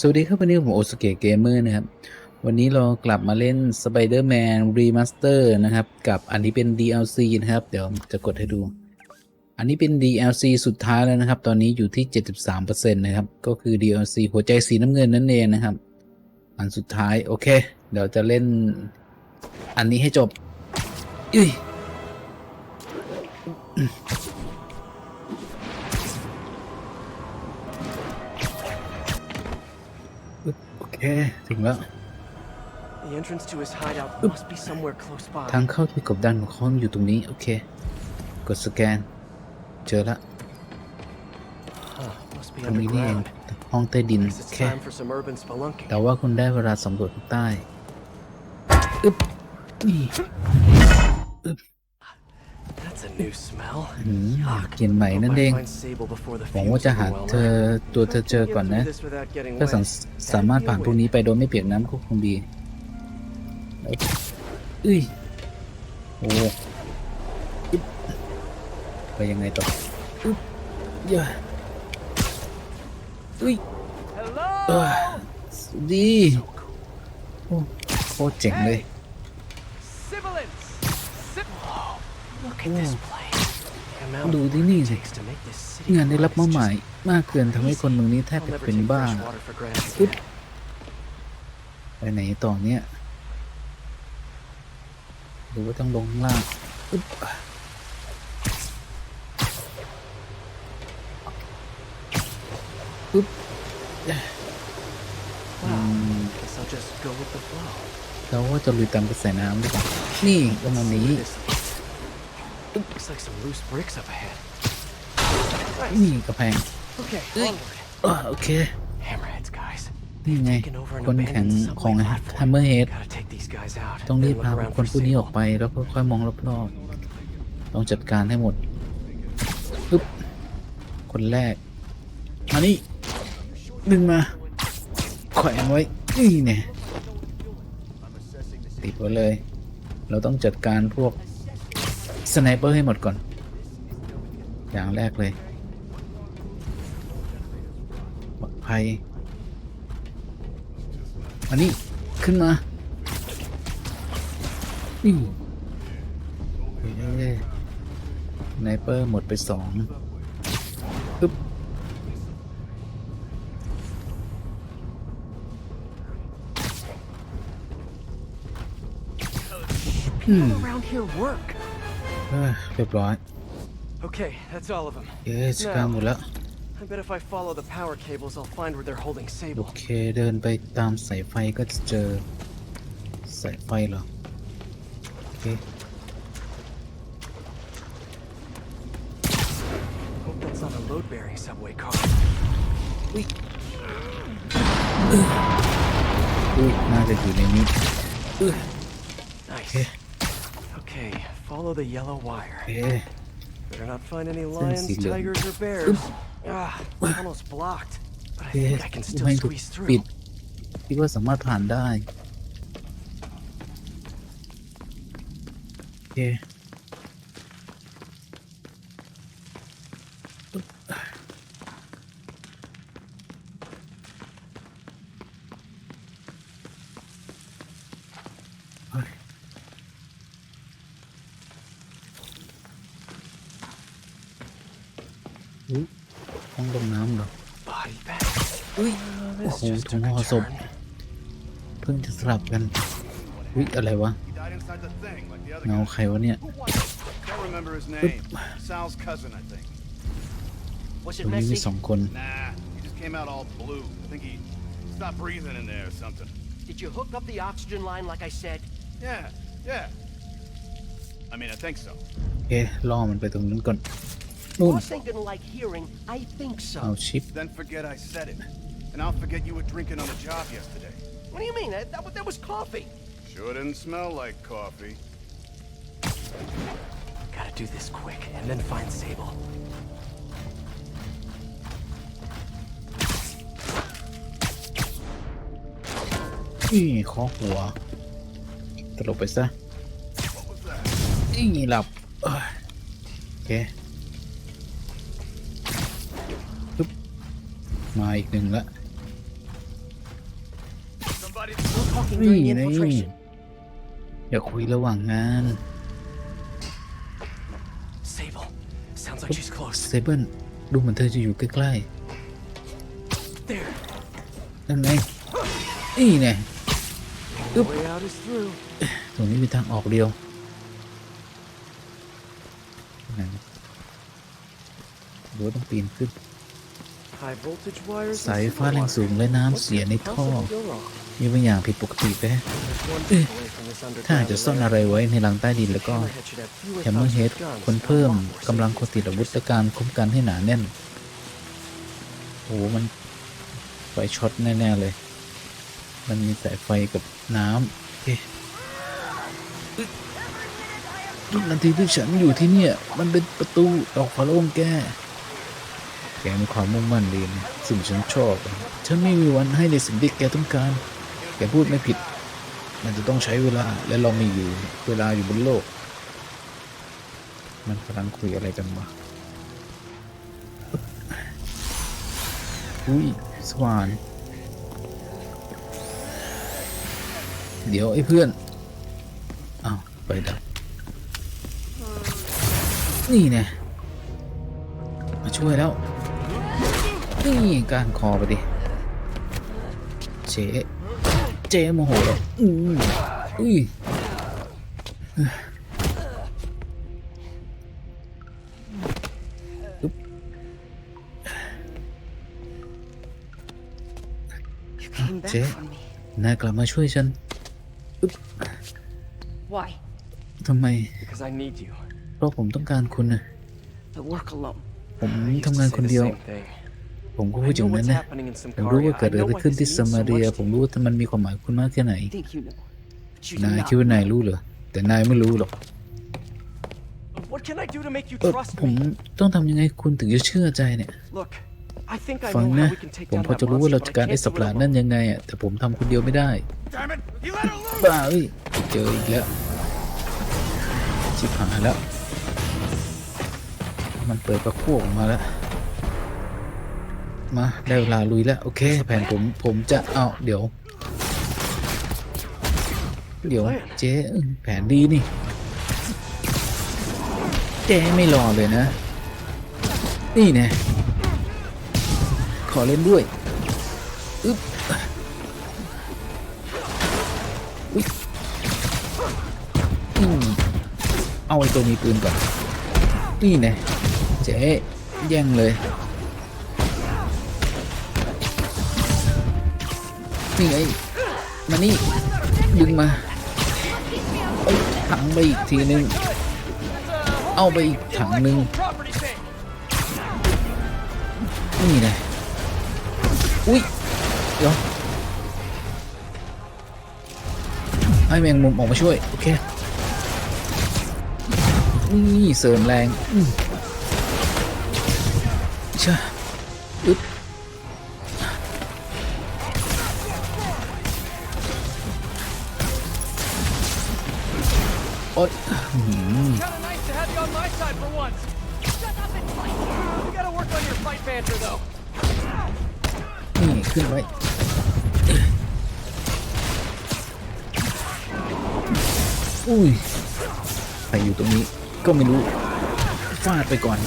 สวัสดีครับวันนี้ผมโอสเกะเกมเมอร์นะครับ วันนี้เรากลับมาเล่น Spider-Man Remaster นะครับ กับอันนี้เป็น DLC นะครับ เดี๋ยวจะกดให้ดู อันนี้เป็น DLC สุดท้ายแล้วนะครับ ตอนนี้อยู่ที่ 73%นะครับ ก็คือ DLC หัวใจสีน้ำเงินนั่นเองนะครับ อันสุดท้ายโอเค เดี๋ยวจะเล่น อันนี้ให้จบอุ้ย เคถึงแล้ว The entrance to his hideout must be somewhere close by. ทางเข้าที่กบดันของเขาอยู่ตรงนี้ โอเค กดสแกน เจอละ Huh, must be ตรงนี้นี่เอง underground. ห้องใต้ดิน Guess โอ it's เค time for some urban spelunking. แต่ว่าคุณได้เวลาสำรวจข้างใต้ อึ๊บนี่ That's a new smell. หืมกลิ่นใหม่ Hope นั่น I เอง find Sable before the หวังว่า fumes จะหา overwhelm เธ her. อตัวเธอเจอ Get ก่อน through นะ this without getting ถ้า wet. สามสามารถผ่านพวกนี้ไปโดยไม่เปียกน้ำก็คงดีเอ้ยโอ้อึ๊บไปยังไงต่ออึ๊บอย่าอุ้ยเออสวัสดีโอ้โคตรเจ๋งเลย ดู of ที่นี่ work it สิ takes to make this city งานได้รับมอบหมาย is just มากเกินทำให้คนเมืองนี้แทบ I'll จะ never เป็น take บ้า fresh water for granted อึ๊บ again. ไปไหนต่อเนี่ยหรือว่าต้องลงข้างล่างอึ๊บอึ๊บ Wow. Guess I'll just go with the flow. เราว่าจะลุยตามกระแสน้ำดีกว่านี่ประมาณนี้ This looks like some loose bricks up ahead. นี่กระแพง Okay, Hey. onward. อะโอเค Hammerheads, guys. นี่ไง Taken over an คนแข็ง abandoned ของ subway แฮ platform. มเมอร์เฮด Gotta take these guys out. ต้องรีบ then พา look บุค around ค for ลผู้นี้ออก Sable. ไปแล้วก็ค่อยมองรอบๆต้องจัดการให้หมดปึ๊บคนแรกมานี่ดึงมาแขวนไว้นี่เนี่ยติดไว้เลย เราต้องจัดการพวก สไนเปอร์ให้หมดก่อน อย่างแรกเลยปลอดภัยอันนี้ขึ้นมานี่เอ้สไนเปอร์หมดไปสองปึ๊บอ้ย เรียบร้อย Okay, that's all of them. เย้จัดการหมดแล้ว I bet if I follow the power cables, I'll find where they're holding โอ Sable. เคเดินไปตามสายไฟก็จะเจอสายไฟเหรอ โอเค Hope that's not a load-bearing subway car. อุ้ย น่าจะอยู่ในนี้อื้อ Nice. Okay. Okay, follow the yellow โอ wire. เค Better not find any Sensi lions, lang. tigers, or bears. Ah, almost blocked. But I โอเค think I can still ไม่ถูก squeeze ปิด through. คิดว่าสามารถผ่านได้ โอเค อ Body bag. อุ้ย Uh, โอ้ this โห just ถุง took ห่อ a ศพ turn. เพิ่งจะสลับกันอุ้ยอะไรวะ He died inside the thing, like the other เงา guy. ใครวะเนี่ย Can't remember his name. Sal's cousin, I think. Was ตรงนี้มีสองคน Nah, he just came out all blue. I think he stopped breathing in there or something. Did you hook up the oxygen line like I said? Yeah, yeah. I mean, I think so. โอเคล่อมันไปตรงนั้นก่อน Boom. Course they didn't like hearing, I think so. Oh. Then forget I said it. And I'll forget you were drinking on the job yesterday. What do you mean? That, that, that was coffee. Sure didn't smell like coffee. Gotta do this quick, and then find Sable. Hijo, wow. Te lo pesa. Y la... Okay. มาอีกหนึ่งละ talking นี่ during นี่ infiltration. อย่าคุยระหว่างงาน Sable. Sounds like she's close. เซเบิลดูเหมือนเธอจะอยู่ใกล้ There. ๆนั่นไงนี่ไง Way out is through. ตรงนี้มีทางออกเดียวไหนหรือว่าต้องปีนขึ้น High voltage wires. สายฟ้าแรงสูงและน้ำเสียในท่อ Possibly go wrong. มีบางอย่างผิดปกติไป There's one step away from this ถ้าหาก underground จะซ่อน lair. อะไรไว้ในรังใต้ดินแล้วก็ Hammerhead should have fewer แฮมเมอร์เฮด thousand guns คน and a เพิ่ม lot more กำลังคน safety ติดอาวุธ features. และการคุ้มกันให้หนาแน่นโอ้โหมันไฟช็อตแน่ ๆ เลย มันมีสายไฟกับน้ำโอเคทุกนาทีที่ฉันอยู่ที่เนี่ย มันเป็นประตูดอกฟ้าโล่งแก แกมีความมุ่งมั่นดีนะสิ่งฉันชอบฉันไม่มีวันให้ในสิ่งที่แกต้องการ แกพูดไม่ผิด มันจะต้องใช้เวลาและเรามีอยู่เวลาอยู่บนโลก มันกำลังคุยอะไรกันวะอุ้ยสว่าน เดี๋ยวไอ้เพื่อนอ้าวไปดับนี่แน่มาช่วยแล้ว นี่การคอไปดิ เจ๊เจ๊โมโหแล้วอืมอุ้ย You came back Jay. for me. นายกลับมาช่วยฉัน Why? ทำไม Because I need you. เพราะผมต้องการคุณนะ I work alone. ผม I used ทำงาน to ค say น the เดียว same thing. ผมก็ I พูดอย่าง know นั้น what's นะ happening in ผมรู้ Samaria. ว่าเกิด I อะไร know why ขึ้น this ที่ means สมา so เรีย much ผม to รู้ you. ว่ามันมีความหมายกับคุณมากแค่ไหน Think you know. But you นาย do คิด not. ว่านายรู้เหรอ แต่นายไม่รู้หรอก What can I do to make you เออ trust ผม me? ต้องทำยังไงคุณถึงจะเชื่อใจเนี่ย Look, I think I ฟัง know นะ how we can take ผม down พอ that จะรู้ว่าเรา monster, จะ but การ I ไอ้ can't สัต do ว์ประหลาด it นั่น alone. ยังไงอะ แต่ผมทำคนเดียวไม่ได้ Damn it! He let her loose! บ้าเอ้ย เจออีกแล้วชิบหายแล้ว มันเปิดประพวกออกมาแล้ว มาได้เวลาลุยแล้ว โอเค แผนผมผมจะเอาเดี๋ยว เดี๋ยวเจ๊แผนดีนี่ เจ๊ไม่รอเลยนะ นี่แน่ขอเล่นด้วยอึ๊บอุ๊ยอืมเอาไอ้ตัวมีปืนก่อน นี่แน่เจ๊แย่งเลย นี่ไงมานี่ดึงมาถังไปอีกทีนึง เอาไปอีกถังหนึ่งนี่ไงอุ้ยเดี๋ยวให้แมงมุมออกมาช่วย โอเค นี่เสริมแรง อืม นี่ขึ้นไว้อุ้ยใครอยู่ตรงนี้ก็ไม่รู้ฟาดไปก่อน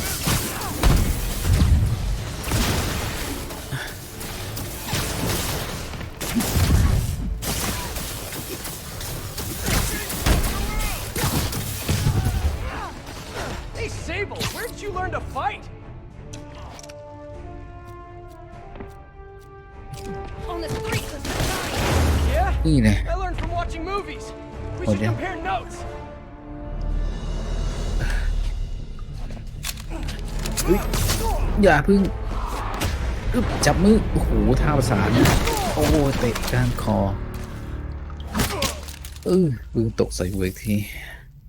อย่าพึ่งอึ๊บจับมือ โอ้โหท่าประสานโอ้โหเตะก้านคอเออปืนตกใส่หัวอีกที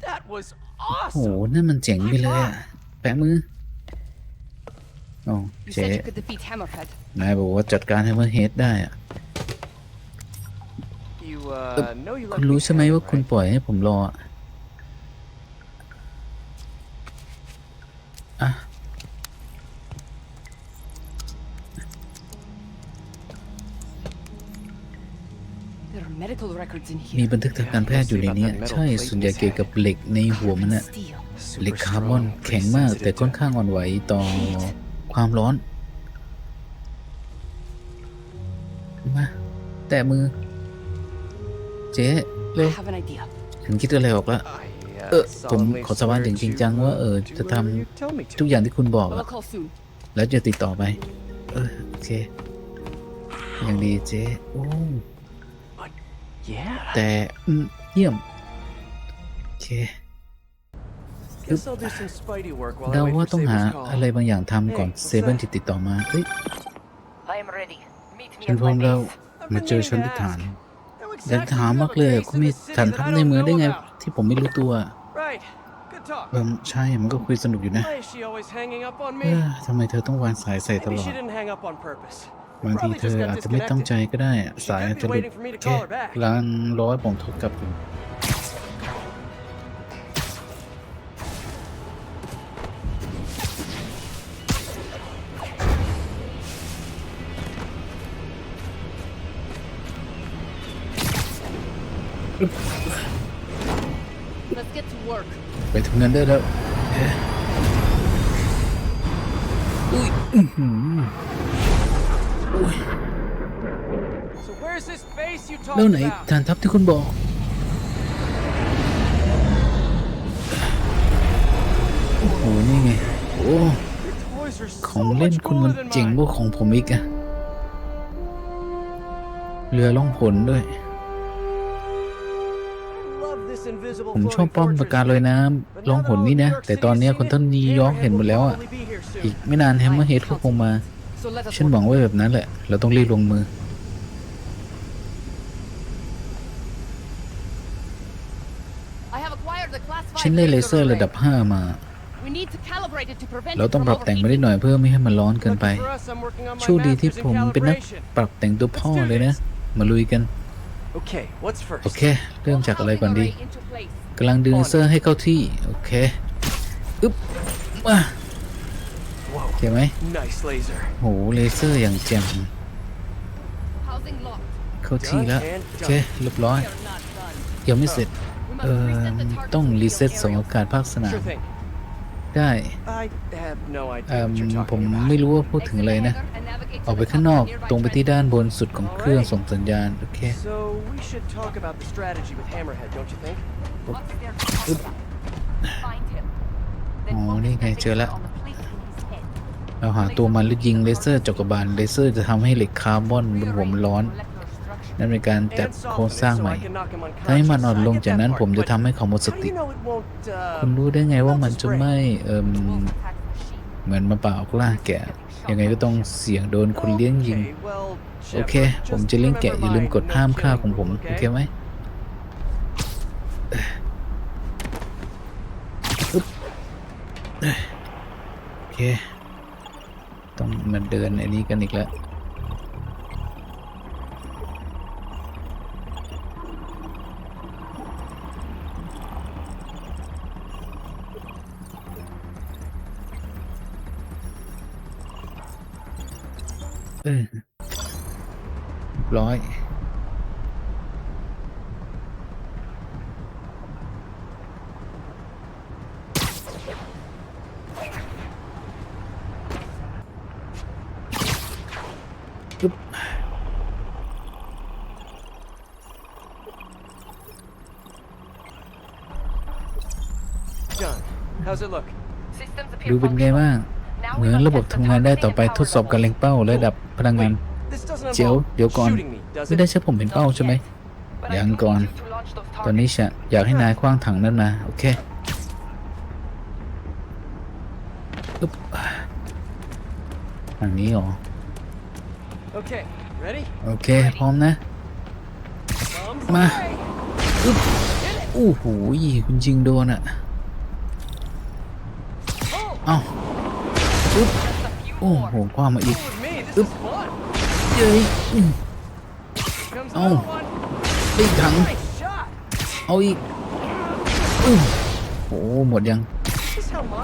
That was โอ้โห awesome. นั่นมันเจ๋งไปเลยอะแปะมืออ๋อ You เจ๊ said you could defeat Hammerhead. นายบอกว่าจัดการให้มันเฮดได้อะ You uh know you คุณ left รู้ me ใช่ไหม hanging, ว่าคุณ right? ปล่อยให้ผมรอ มี here. บันทึกทางการแพทย์อยู่ในเนี้ยใช่ส่วนใหญ่เกี่ยวกับเหล็กในหัวมันอะ Steel. เหล็กคาร์บอนแข็งมาก แต่ค่อนข้างอ่อนไหวต่อความร้อนมาแตะมือ เจ๊เร็ I ว have an idea. ฉันคิดอะไรออกแล้วเออผมขอสาบานอย่างจริงจังว่าเออจะทำทุกอย่างที่คุณบอก We'll อะ call soon. แล้วจะติดต่อไป เออโอเคอย่างดีเจ๊โอ้ Yeah. แต่อืมเยี่ยม โอเค Guess I'll do some Spidey work while เดา I wait ว่า for ต้องหา Saber's อะไร call. บางอย่างทำก่อน Hey, what's เซเว่น that? จะติดต่อมาเฮ้ย I am ready. Meet me ฉัน at พร้อ my มแล้ว base. มาเจอฉันที่ฐาน How อยาก exactly ถาม do you มาก have a เลย base คุณ in มี the city ฐาน that ทัพ I ใน don't เมืองได้ know ไง about? ที่ผมไม่รู้ตัว Right. Good talk. เออใช่มันก็คุยสนุกอยู่นะ Why is she always hanging up on เอ me? อทำไมเธอต้องวางสายใส่ต Maybe ลอ she ด didn't hang up on purpose. บางทีเธออาจจะไม่ตั้งใจก็ได้ สายอาจจะหลุดแค่ล้างร้อยผมโทรกลับอยู่ Let's get to work. ไปทำงานได้แล้วเอ๊ะอุ้ย แล้ว talked ไหน about? ฐานทัพที่คุณบอก โอ้โห นี่ไง โอ้ Your toys are ของ so เล่น much คุณมัน cooler than เจ๋ง mine. กว่าของผมอีกอะเรือล่องผลด้วย Love this invisible ผมชอบ floating ป้อมปราการลอยน้ But ำล่อง now ผ that ล all นี่ of นะ New York แต่ตอน City's เนี้ย seen คน it, ต้นนิวยอร์ก Hammerhead เห็นหมด will แล้วอะ probably be here soon. อีกไม่นานแฮมเมอร์เฮดก็คงมา So let us ฉัน work. หวังไว้แบบนั้นแหละ เราต้องรีบลงมือ I have acquired the class ฉัน5ได้เลเซอร์ laser ระดับ array. 5มา We need to calibrate it to prevent เรา it ต้อง from ปรับแต่งมาได้ overheating. หน่อยเพื่อไม่ให้มันร้อนเกินไป Lucky for us, I'm working on my โชคดีที่ master's ผม in เป็นนัก calibration. ปรับแต่งตัวพ่อเลยนะ มาลุยกัน Okay, what's โอ first? เค เริ่มจากอะไรก่อนดี Housing array into place. กำลังดึงเลเซอร์ให้เข้าที่ โอเค อึ๊บมา โอ Whoa, เคไหม nice laser. โหเลเซอร์อย่างแจ่ม Housing locked. เข้าที่แล้วโอเคเรียบร้อย We are not done. ยังไม่เสร็จ We เอ must อ reset the target ต้อง to รี field เซ็ตสอง area. อากาศภาคสนาม Sure thing. ได้ I have no เอ่ idea ม what you're ผม talking about. ไม่รู้ว่าพูดถึงอะไรนะ Exit the hangar and navigate to ออกไป the ข้างนอก top of the ตรงไป nearby ที่ด้านบนสุดของเครื่องส่งสัญญาณ โอเค So we should talk about the strategy with Hammerhead, don't you think? What's there to talk about? Find him. Then อ๋อ focus นี่ไง the เจอ laser แล้ว เราหาตัวมันแล้วยิงเลเซอร์จักรบาลเลเซอร์จะทำให้เหล็กคาร์บอนบนหัวมันร้อน นั่นเป็นการจัดโครงสร้างใหม่ ถ้าให้มันอ่อนลงจากนั้นผมจะ but ทำให้เขาหมดสติ คุณรู้ได้ไงว่ามันจะไม่เอ่มเหมือนมาป่าออกล่าแกะ ยังไงก็ต้องเสี่ยงโดนคนเลี้ยงยิง โอเค ผมจะเลี้ยงแกะ อย่าลืมกดห้ามฆ่าของผม โอเคไหมโอเค ต้องมาเดินอันี้กันอีกแล้วเออร้อย ปึ๊บ John, how's it look? Systems ดู appear เป็นไง functional. บ้าง Now เห we มือน must ระบบ test the ทำงานได้ targeting ต่อไป and ทดสอบการเล็งเป้าระดับพลังงาน This doesn't เจียว involve เดี๋ยวก่อน shooting me, does ไม่ it? ได้ใช่ผมเป็นเป้าใช่ไหม But I ยัง do ก่อน need you to launch those ตอนนี้ targets. ฉันอยากให้นายคว้างถังนั้นมาโอเคปึ๊บทางนี้เหรอ Okay, ready? โอเค พร้อมนะ Bombs มา away. อึ๊บอู้หูยคุณยิงโดนอะ เอ้าอึ๊บโอ้โหคว้ามาอีกอึ๊บเย้ยเอาตีถังเอาอีกอู้โอ้หมดยัง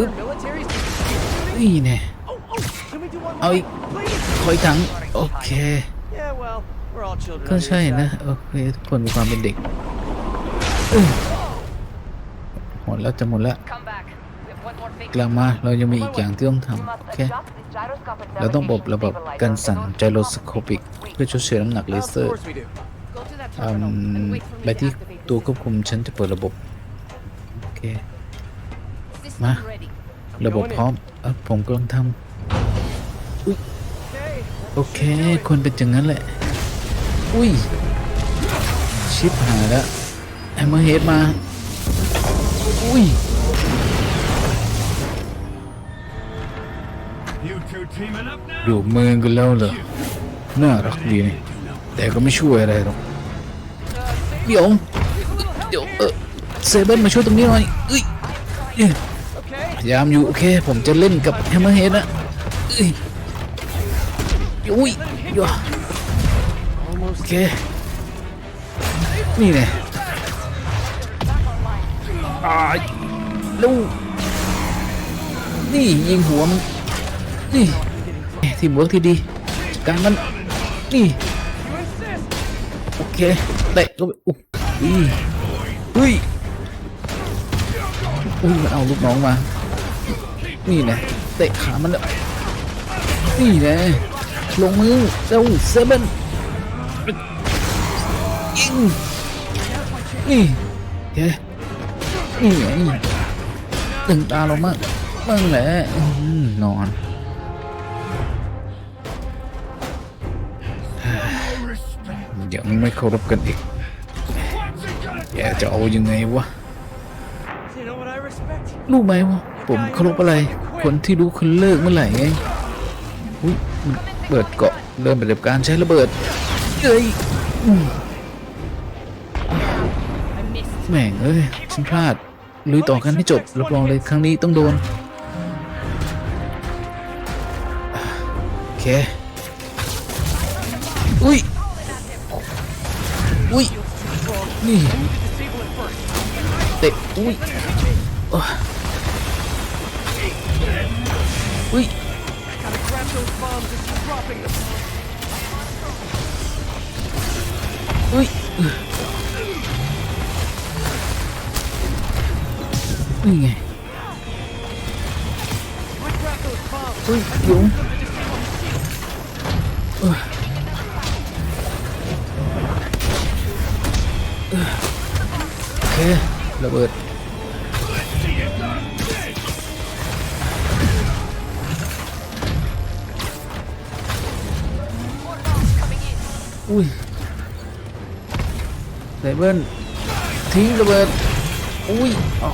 อึ๊บอีเนี่เอาอีกถอยถังโอเคก็ใช่นะโอเคทุกคนมีความเป็นเด็กหมดแล้วจะหมดแล้ว กลับมาเรายังมีอีกอย่างที่ต้องทำโอเคเราต้องปรับระบบการสั่นไจโรสโคปิก เพื่อชดเชยน้ำหนักเลเซอร์อไปที่ตัวควบคุมฉันจะเปิดระบบโอเค system Ma. ready. ระบบพร้อมอผมกำลังทำโอเคคนเป็นอย่างนั้นแหละ อุ้ย ชิปหายแล้วแอมเมอร์เฮดมา อุ้ย ดูมือกันแล้วเหรอน่ารักดีนี่แต่ก็ไม่ช่วยอะไรหรอกเดี๋ยวเดี๋ยวเออเซเบิลมาช่วยตรงนี้หน่อยเอ้ยยพยายามอยู่โอเคผมจะเล่นกับแฮมเมอร์เฮดนะเอ้ยอุ้ยโย่โอเคนี่ไงอ่าลูกนี่ยิงหัวมัน นี่ทีมเวิร์กที่ดีการมันนี่โอเคเตะก็ไปอุ้ยอุ้ยอุ้ยมันเอาลูกน้องมา นี่นะเตะขามันนี่นะลงมือเจ้าเซเว่นยิงนี่เฮ้นี่ไงตึงตาลงมากมั่งแหละนอน ยังไม่เคารพกันอีกแกจะเอายังไงวะรู้ไหมว่าผมเคารพอะไร คนที่รู้คนเลิกเมื่อไหร่ไงอุ้ยเปิดเกาะเริ่มปฏิบัติการใช้ระเบิดเอ้ยแม่งเอ้ยฉันพลาดลุยต่อกันให้จบรับรองเลยครั้งนี้ต้องโดนโอเค นี่เตะอุ้ยอุ้ยอุ้ยนี่ไงอุ้ยยุง ระเบิดอุ้ยไซเบิลทิ้งระเบิด อุ้ยอ๋อ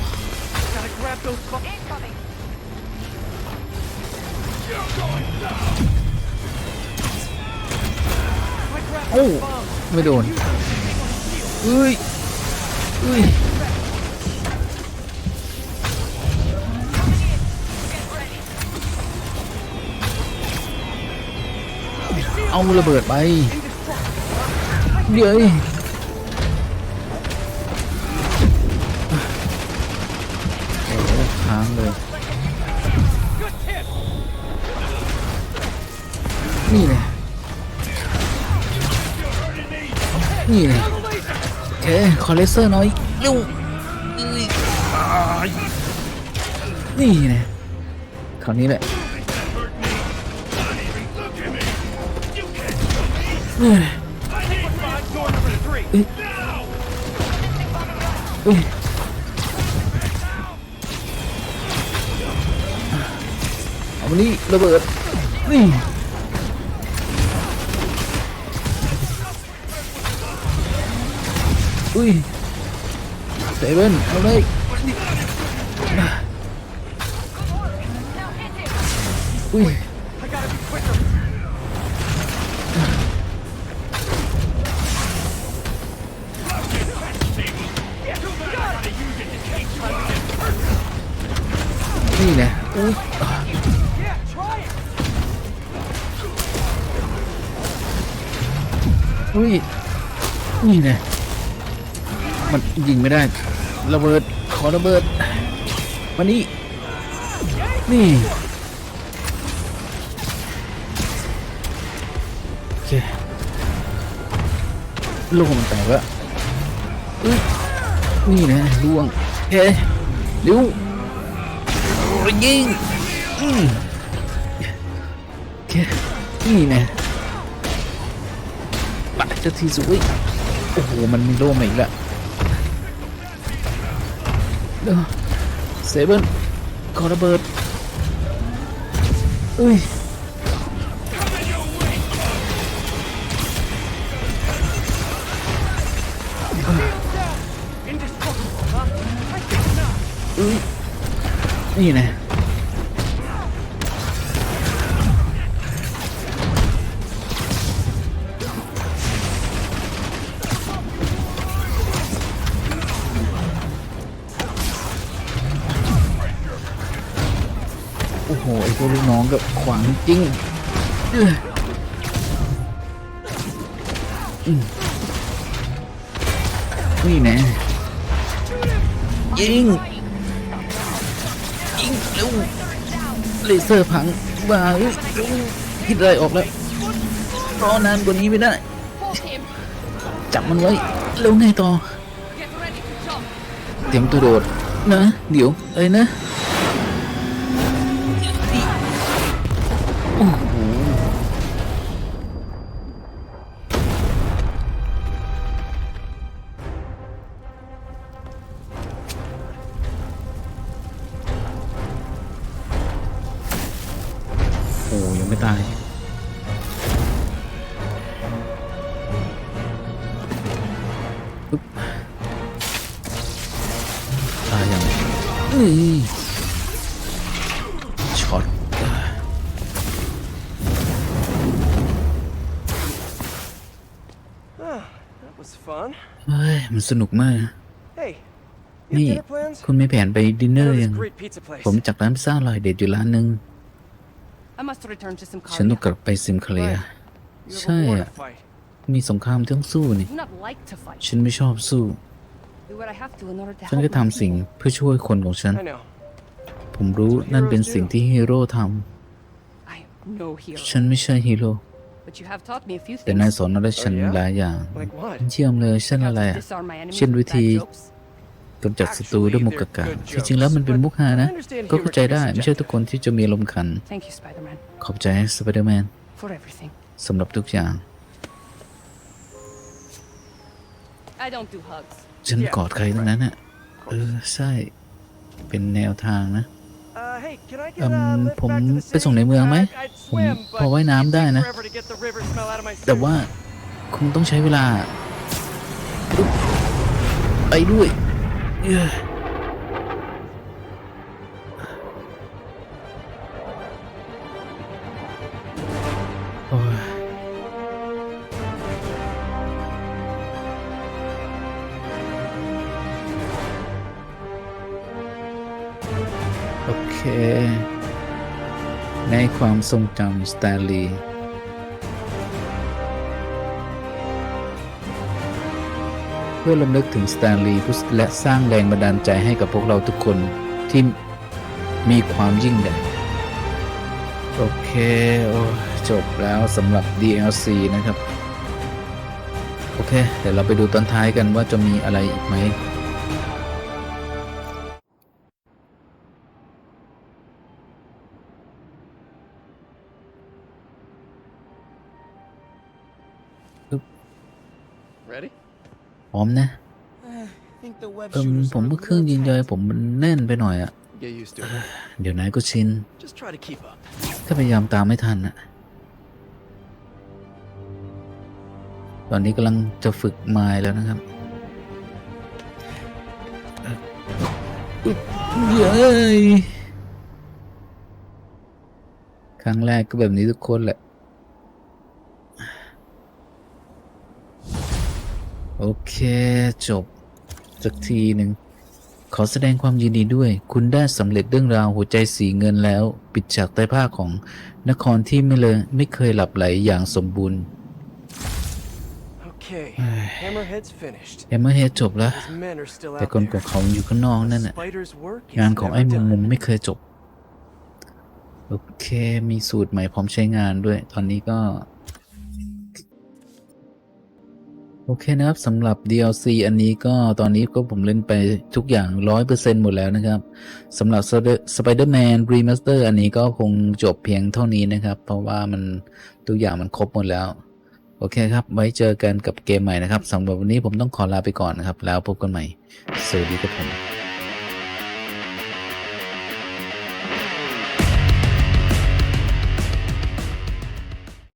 โอ้ ไม่โดน อุ้ย อุ้ย ระเบิดไปเดี๋ยวโอ้ค้างเลย นี่ไงนี่ไง The laser. โอเคขอเลเซอร์น่อยเร็วนี่ไงคราวนี้แหละ เอามานี่ระเบิด นี่อุ้ยเซเว่นเอาเลยอุ้ย ไม่ได้ระเบิดขอระเบิดมานี่นี่โอเคโลกมันแตกแล้วนี่นะล่วงเฮ้ยเร็วยิงอืมโอเคนี่นะปะเจ้าทีสวยโอ้โห มันมีโล่มาอีกแล้ว เซเบิลขอระเบิดอุ้ยนี่นะ วกลูกน้องก็ขวางจริงเอ้ยอืมนี่นะยิง ยิงเร็วเลเซอร์พังบ้าเอ้ยคิดอะไรออกแล้วรอนานกว่านี้ไม่ได้ Hold him. จับมันไว้ แล้วไงต่อ Get ready to jump. เตรียมตัวโดดนะ เดี๋ยวเอ้ยนะ ตายปึ๊บตายยังนี่ช็อต Ah, that was fun. เฮ้ย มันสนุกมาก Hey, you นี่ have dinner plans? คุณมีแผนไปดินเน I อ know ร์ this ยัง great pizza place. ผมจากร้านพิซซ่าอร่อยเด็ดอยู่ร้านหนึ่ง I must return to some ฉันต้องกลับไปซิมคาเลีย You have a war Say, to fight. มีสงครามที่ต้องสู้นี่ do not like to fight. ฉันไม่ชอบสู้ Do what I have to in order to ฉัน help ก็ my ทำสิ่ง people. เพื่อช่วยคนของฉัน I know. ผมรู้นั่นเป็นสิ่งที่ฮีโร่ท I am no hero. ำฉันไม่ใช่ฮีโร่ But you have taught me a few แต่นาย things. สอนอะไรฉัน Oh, yeah? หลายอย่าง Like what? เชื่อมเลยเช่น How อะไร to อะ disarm my enemies เช่น with วิ bad ธี jokes. กำจัดศัตรูด้วยมุกกากาที่จริงแล้วมันเป็นมุกฮานะ ก็เข้าใจได้ไม่ใช่ทุกคนที่จะมีลมณ์ขัน Thank you, Spider-Man, ขอบใจสไปเดอร์แมน for everything. สำหรับทุกอย่าง I don't do hugs. ฉันกอดใครทั้งนั้นอะเออ ใช่ เป็นแนวทางนะ Uh, hey, can I อื get a ม lift ผม back to the ไปส่ง city? ในเมืองไหม Uh, I'd ผม swim, พอ but ว่ายน้ำได้ it'd นะ take forever to get the river smell out of my แต่ suit. ว่าคงต้องใช้เวลาอุ๊บไปด้วยเอ้ย โอ้ยโอเค ในความทรงจำสแตนลีย์ เพื่อลำลึกถึงสแตนลีย์ผู้และสร้างแรงบันดาลใจให้กับพวกเราทุกคนที่มีความยิ่งใหญ่ โอเคโอ้จบแล้วสำหรับ DLC นะครับ โอเค เดี๋ยวเราไปดูตอนท้ายกันว่าจะมีอะไรอีกไหม Ready? พร้อมนะ think the web เอิมผมว่าเครื่องยิงยอยผมมันแน่นไปหน่อยอะ Get used to it. เดี๋ยวนายก็ชิน Just try to keep up. ถ้าพยายามตามไม่ทันอะตอนนี้กำลังจะฝึกไม้แล้วนะครับเอ่ออุ๊ยเย้ยครั้งแรกก็แบบนี้ทุกคนแหละ โอเค จบ สักทีหนึ่ง ขอแสดงความยินดีด้วย คุณได้สำเร็จเรื่องราวหัวใจสีเงินแล้ว ปิดฉากใต้ผ้าของนครที่ไม่เลยไม่เคยหลับไหลอย่างสมบูรณ์ Okay, Hammerhead's finished. แอมเมอร์เฮดจบแล้ว His men are still แต่ out คนของ there. เขาอยู่ข้างนอกนั่น The น่ะ spider's work งาน is ของไอ้ never มุมมุม done. ไม่เคยจบ โอเค มีสูตรใหม่พร้อมใช้งานด้วย ตอนนี้ก็ โอเคนะครับสำหรับ DLC อันนี้ก็ตอนนี้ก็ผมเล่นไปทุกอย่าง 100%หมดแล้วนะครับสำหรับ Spider-Man Remaster อันนี้ก็คงจบเพียงเท่านี้นะครับ เพราะว่ามันทุกอย่างมันครบหมดแล้ว โอเคครับ ไว้เจอกันกับเกมใหม่นะครับสำหรับวันนี้ผมต้องขอลาไปก่อนนะครับ แล้วพบกันใหม่ สวัสดีครับผม